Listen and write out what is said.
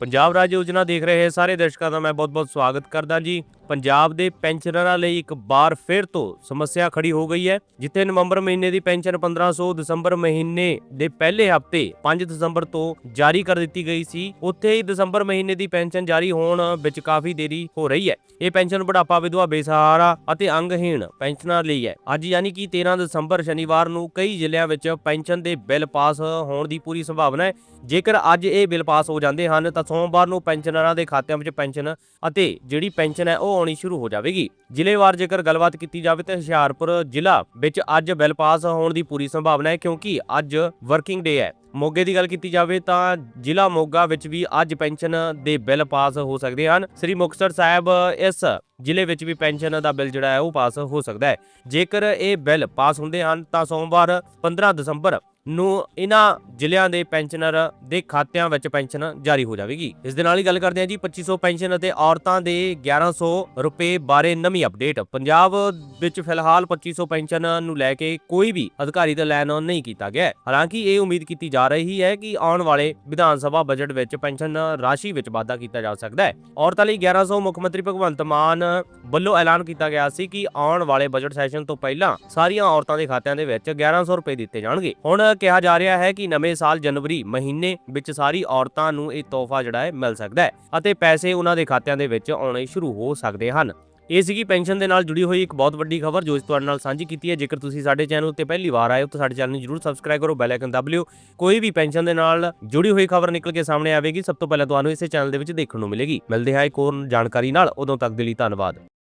ਪੰਜਾਬ ਰਾਜ ਯੋਜਨਾ ਦੇਖ ਰਹੇ ਸਾਰੇ ਦਰਸ਼ਕਾਂ ਦਾ ਮੈਂ ਬਹੁਤ-ਬਹੁਤ ਸਵਾਗਤ ਕਰਦਾ ਜੀ। ਪੰਜਾਬ ਦੇ ਪੈਨਸ਼ਨਰਾਂ ਲਈ ਇੱਕ ਵਾਰ ਫਿਰ ਤੋਂ ਸਮੱਸਿਆ ਖੜੀ ਹੋ ਗਈ ਹੈ, ਜਿੱਥੇ ਨਵੰਬਰ ਮਹੀਨੇ ਦੀ ਪੈਨਸ਼ਨ 1500 ਦਸੰਬਰ ਮਹੀਨੇ ਦੇ ਪਹਿਲੇ ਹਫ਼ਤੇ 5 ਦਸੰਬਰ ਤੋਂ ਜਾਰੀ ਕਰ ਦਿੱਤੀ ਗਈ ਸੀ। ਉੱਥੇ ਹੀ ਦਸੰਬਰ ਮਹੀਨੇ ਦੀ ਪੈਨਸ਼ਨ ਜਾਰੀ ਹੋਣ ਵਿੱਚ ਕਾਫੀ ਦੇਰੀ ਹੋ ਰਹੀ ਹੈ। ਇਹ ਪੈਨਸ਼ਨ ਬੁਢਾਪਾ ਵਿਧਵਾ, ਬੇਸਹਾਰਾ ਅਤੇ ਅੰਗਹੀਣ ਪੈਨਸ਼ਨਰ ਲਈ ਹੈ। ਅੱਜ ਯਾਨੀ ਕਿ 13 ਦਸੰਬਰ ਸ਼ਨੀਵਾਰ ਨੂੰ ਕਈ ਜ਼ਿਲ੍ਹਿਆਂ ਵਿੱਚ ਪੈਨਸ਼ਨ ਦੇ ਬਿੱਲ ਪਾਸ ਹੋਣ ਦੀ ਪੂਰੀ ਸੰਭਾਵਨਾ ਹੈ। ਜੇਕਰ ਅੱਜ ਇਹ ਬਿੱਲ ਪਾਸ ਹੋ ਜਾਂਦੇ ਹਨ, ਤਾਂ ਸੋਮਵਾਰ ਨੂੰ ਪੈਨਸ਼ਨਰਾਂ ਦੇ ਖਾਤਿਆਂ ਵਿੱਚ ਪੈਨਸ਼ਨ ਅਤੇ ਜਿਹੜੀ ਪੈਨਸ਼ਨ ਹੈ ਉਹ ਆਉਣੀ ਸ਼ੁਰੂ ਹੋ ਜਾਵੇਗੀ। ਜ਼ਿਲ੍ਹੇਵਾਰ ਜੇਕਰ ਗੱਲਬਾਤ ਕੀਤੀ ਜਾਵੇ ਤਾਂ ਹੁਸ਼ਿਆਰਪੁਰ ਜ਼ਿਲ੍ਹਾ ਵਿੱਚ ਅੱਜ ਬਿੱਲ ਪਾਸ ਹੋਣ ਦੀ ਪੂਰੀ ਸੰਭਾਵਨਾ ਹੈ ਕਿਉਂਕਿ ਅੱਜ ਵਰਕਿੰਗ ਡੇ ਹੈ। ਮੋਗੇ ਦੀ ਗੱਲ ਕੀਤੀ ਜਾਵੇ ਤਾਂ ਜ਼ਿਲ੍ਹਾ ਮੋਗਾ ਵਿੱਚ ਵੀ ਅੱਜ ਪੈਨਸ਼ਨ ਦੇ ਬਿੱਲ ਪਾਸ ਹੋ ਸਕਦੇ ਹਨ। ਸ੍ਰੀ ਮੁਕਤਸਰ ਸਾਹਿਬ ਇਸ ਜ਼ਿਲ੍ਹੇ ਵਿੱਚ ਵੀ ਪੈਨਸ਼ਨ ਦਾ ਬਿੱਲ ਜਿਹੜਾ ਹੈ ਉਹ ਪਾਸ ਹੋ ਸਕਦਾ ਹੈ। ਜੇਕਰ ਇਹ ਬਿੱਲ ਪਾਸ ਹੁੰਦੇ ਹਨ ਤਾਂ ਸੋਮਵਾਰ 15 ਦਸੰਬਰ ਨੂੰ ਇਹਨਾਂ ਜ਼ਿਲ੍ਹਿਆਂ ਦੇ ਪੈਨਸ਼ਨਰ ਦੇ ਖਾਤਿਆਂ ਵਿੱਚ ਪੈਨਸ਼ਨ ਜਾਰੀ ਹੋ ਜਾਵੇਗੀ। ਇਸ ਦੇ ਨਾਲ ਹੀ ਗੱਲ ਕਰਦੇ ਹਾਂ ਜੀ 2500 ਪੈਨਸ਼ਨ ਅਤੇ ਔਰਤਾਂ ਦੇ 1100 ਰੁਪਏ ਬਾਰੇ ਨਵੀਂ ਅਪਡੇਟ। ਪੰਜਾਬ ਵਿੱਚ ਫਿਲਹਾਲ 2500 ਪੈਨਸ਼ਨ ਨੂੰ ਲੈ ਕੇ ਕੋਈ ਵੀ ਅਧਿਕਾਰੀ ਦਾ ਲੈਣ ਨਹੀਂ ਕੀਤਾ ਗਿਆ। ਹਾਲਾਂਕਿ ਇਹ ਉਮੀਦ ਕੀਤੀ ਜਾ ਰਹੀ ਹੈ ਕਿ ਆਉਣ ਵਾਲੇ ਵਿਧਾਨ ਸਭਾ ਬਜਟ ਵਿੱਚ ਪੈਨਸ਼ਨ ਰਾਸ਼ੀ ਵਿੱਚ ਵਾਧਾ ਕੀਤਾ ਜਾ ਸਕਦਾ ਹੈ। ਔਰਤਾਂ ਲਈ 1100 ਮੁੱਖ ਮੰਤਰੀ ਭਗਵੰਤ ਮਾਨ ਵੱਲੋਂ ਐਲਾਨ ਕੀਤਾ ਗਿਆ ਸੀ ਕਿ ਆਉਣ ਵਾਲੇ ਬਜਟ ਸੈਸ਼ਨ ਤੋਂ ਪਹਿਲਾਂ ਸਾਰੀਆਂ ਔਰਤਾਂ ਦੇ ਖਾਤਿਆਂ ਦੇ ਵਿੱਚ 1100 ਰੁਪਏ ਦਿੱਤੇ ਜਾਣਗੇ। ਹੁਣ ਕਿਹਾ ਜਾ ਰਿਹਾ ਹੈ ਕਿ ਨਵੇਂ ਸਾਲ ਜਨਵਰੀ ਮਹੀਨੇ ਵਿੱਚ ਸਾਰੀ ਔਰਤਾਂ ਨੂੰ ਇਹ ਤੋਹਫਾ ਜਿਹੜਾ ਹੈ ਮਿਲ ਸਕਦਾ ਹੈ ਅਤੇ ਪੈਸੇ ਉਹਨਾਂ ਦੇ ਖਾਤਿਆਂ ਦੇ ਵਿੱਚ ਆਉਣੇ ਸ਼ੁਰੂ ਹੋ ਸਕਦੇ ਹਨ। ਇਹ ਸੀਗੀ ਪੈਨਸ਼ਨ ਦੇ ਨਾਲ ਜੁੜੀ ਹੋਈ ਇੱਕ ਬਹੁਤ ਵੱਡੀ ਖਬਰ ਜੋ ਇਸ ਤੁਹਾਡੇ ਨਾਲ ਸਾਂਝੀ ਕੀਤੀ ਹੈ। ਜੇਕਰ ਤੁਸੀਂ ਸਾਡੇ ਚੈਨਲ ਉੱਤੇ ਪਹਿਲੀ ਵਾਰ ਆਏ ਹੋ ਤਾਂ ਸਾਡੇ ਚੈਨਲ ਨੂੰ ਜਰੂਰ ਸਬਸਕ੍ਰਾਈਬ ਕਰੋ, ਬੈਲ ਆਈਕਨ ਦਬ ਲਿਓ। ਕੋਈ ਵੀ ਪੈਨਸ਼ਨ ਦੇ ਨਾਲ ਜੁੜੀ ਹੋਈ ਖਬਰ ਨਿਕਲ ਕੇ ਸਾਹਮਣੇ ਆਵੇਗੀ। ਸਭ ਤੋਂ ਪਹਿਲਾਂ ਤੁਹਾਨੂੰ ਇਸੇ ਚੈਨਲ ਦੇ ਵਿੱਚ ਦੇਖਣ ਨੂੰ ਮਿਲੇਗੀ। ਮਿਲਦੇ ਹਾਂ ਇੱਕ ਹੋਰ ਜਾਣਕਾਰੀ ਨਾਲ। ਉਦੋਂ ਤੱਕ ਦੇ ਲਈ ਧੰਨਵਾਦ।